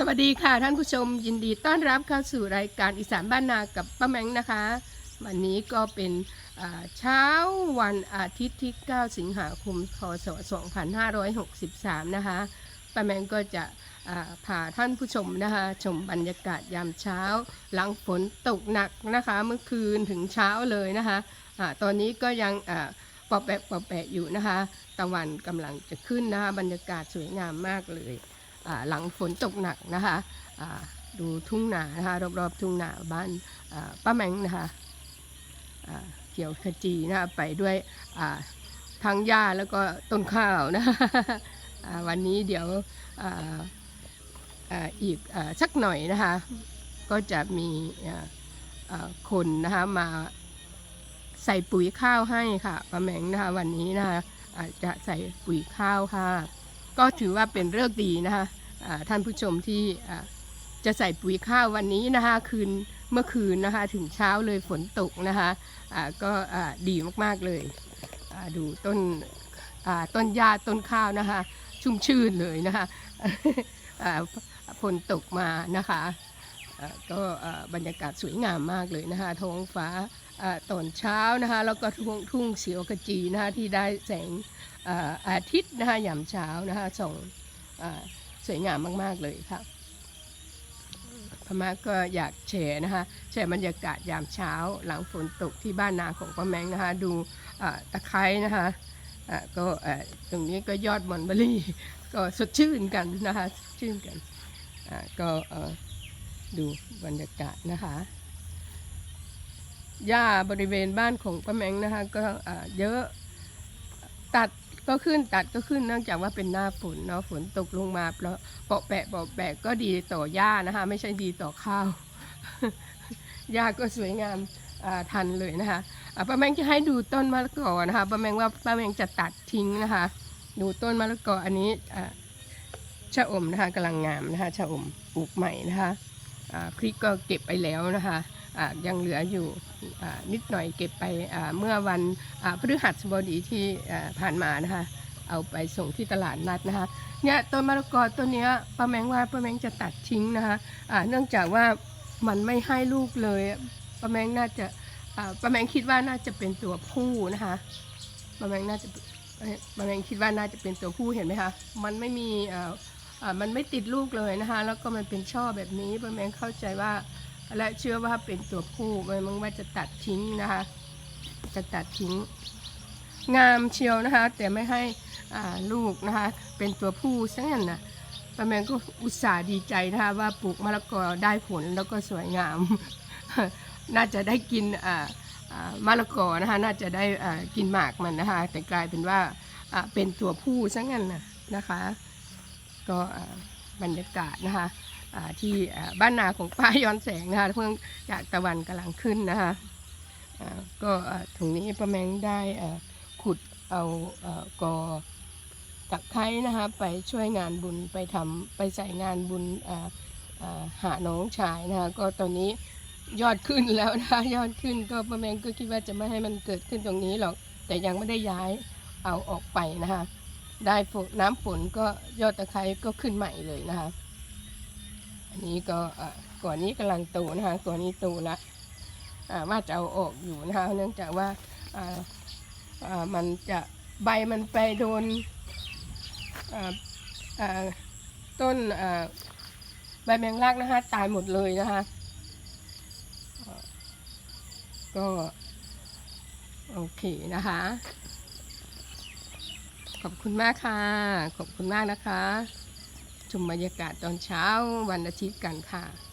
สวัสดีค่ะท่านผู้ชมยินดีต้อนรับเข้าสู่รายการอีสานบ้านนากับป้าแมงนะคะ วันนี้ก็เป็นเช้าวันอาทิตย์ที่ 9 สิงหาคมพศ2563 นะคะป้าแมงก็จะพาท่านผู้ชมนะคะ ชมบรรยากาศยามเช้า หลังฝนตกหนักนะคะ เมื่อคืนถึงเช้าเลยนะคะอาตอนนี้ก็ยังอ่าปอแปะปอแปะอยู่นะคะ ตะวันกำลังจะขึ้นนะคะ บรรยากาศสวยงามมากเลย หลังฝนตกหนักนะคะดูทุ่งนานะคะรอบๆทุ่งนาบ้านป้าแมงนะคะเขียวขจีนะคะไปด้วยอ่าทั้งหญ้าแล้วก็ต้นข้าวนะคะวันนี้เดี๋ยวอีกสักหน่อยนะคะก็จะมีคนนะคะมาใส่ปุ๋ยข้าวให้ค่ะป้าแมงนะคะวันนี้นะคะอาจจะใส่ปุ๋ยข้าวค่ะ ก็ถือว่าเป็นเรื่องดีนะคะ ท่านผู้ชมที่จะใส่ปุ๋ยข้าววันนี้นะคะคืนเมื่อคืนนะคะถึงเช้าเลยฝนตกนะคะอ่าก็ดีมากๆเลยดูต้นต้นหญ้าต้นข้าวนะคะ ชุ่มชื่นเลยนะคะฝนตกมานะคะก็บรรยากาศสวยงามมากเลยนะคะท้องฟ้าอตอนเช้านะคะแล้วก็ทุ่งทุ่งเสียวขจีนะคะที่ได้แสงอาอาทิตย์นะคะยามเช้านะคะส่งอ่า สวยงามมาก ๆ เลยค่ะพม่าก็อยากแชร์นะคะแชร์บรรยากาศยามเช้าหลังฝนตกที่บ้านนาของป้าแมงนะคะ ดูตะไคร้นะคะก็ตรงนี้ก็ยอดมอนเบอรี่ก็สดชื่นกันนะคะชื่นกันก็ดูบรรยากาศนะคะหญ้าบริเวณบ้านของป้าแมงนะคะก็เยอะตัด ก็ขึ้นตัดก็ขึ้นเนื่องจากว่าเป็นหน้าฝนเนาะฝนตกลงมาแล้วเปาะแปะเปาะแปะก็ดีต่อหญ้านะคะ ไม่ใช่ดีต่อข้าวหญ้าก็สวยงามทันเลยนะคะป้าแมงจะให้ดูต้นมะละกอนะคะป้าแมงว่าป้าแมงจะตัดทิ้งนะคะ ดูต้นมะละกออันนี้ชะอมนะคะกำลังงามนะคะชะอมปลูกใหม่นะคะพริกก็เก็บไปแล้วนะคะ ยังเหลืออยู่นิดหน่อยเก็บไปเมื่อวันพฤหัสบดีที่ผ่านมานะคะเอาไปส่งที่ตลาดนัดนะคะเนี่ยต้นมะละกอต้นนี้ป้าแมงว่าป้าแมงจะตัดทิ้งนะคะอ่าเนื่องจากว่ามันไม่ให้ลูกเลยป้าแมงน่าจะป้าแมงคิดว่าน่าจะเป็นตัวผู้นะคะป้าแมงน่าจะป้าแมงคิดว่าน่าจะเป็นตัวผู้เห็นไหมคะมันไม่มีอ่ามันไม่ติดลูกเลยนะคะแล้วก็มันเป็นช่อแบบนี้ป้าแมงเข้าใจว่า และเชื่อว่าเป็นตัวผู้ป้าแมงว่าจะตัดทิ้งนะคะ จะตัดทิ้ง งามเชียวนะคะ แต่ไม่ให้อ่าลูกนะคะ เป็นตัวผู้ซะงั้นนะป้าแมงก็อุตส่าห์ดีใจนะคะว่าปลูกมะละกอได้ผลแล้วก็สวยงาม น่าจะได้กินอ่ามะละกอนะคะ น่าจะได้อ่ากินหมากมันนะคะ แต่กลายเป็นว่าอ่าเป็นตัวผู้ซะงั้นนะนะคะ ก็บรรยากาศนะคะ ที่บ้านนาของป้าย้อนแสงนะคะเพิ่งจากตะวันกำลังขึ้นนะคะก็อ่าตรงนี้ป้าแมงได้ขุดเอาอกอตะไคร้นะคะไปช่วยงานบุญไปทำไปใส่งานบุญอ่าหาน้องชายนะคะก็ตอนนี้ยอดขึ้นแล้วนะคะยอดขึ้นก็ป้าแมงก็คิดว่าจะไม่ให้มันเกิดขึ้นตรงนี้หรอก แต่ยังไม่ได้ย้ายเอาออกไปนะคะได้ฝนน้ำฝนก็ยอดตะไคร้ก็ขึ้นใหม่เลยนะคะ นนี้ก็ก่อนนี้กำลังโตนะคะก่อนนี้โตละว่าจะเอาออกอยู่นะคะเนื่องจากว่ามันจะใบมันไปโดนต้นใบแมงลักนะคะตายหมดเลยนะคะก็โอเคนะคะ ขอบคุณมากค่ะ ขอบคุณมากนะคะ ชมบรรยากาศตอนเช้าวันอาทิตย์กันค่ะ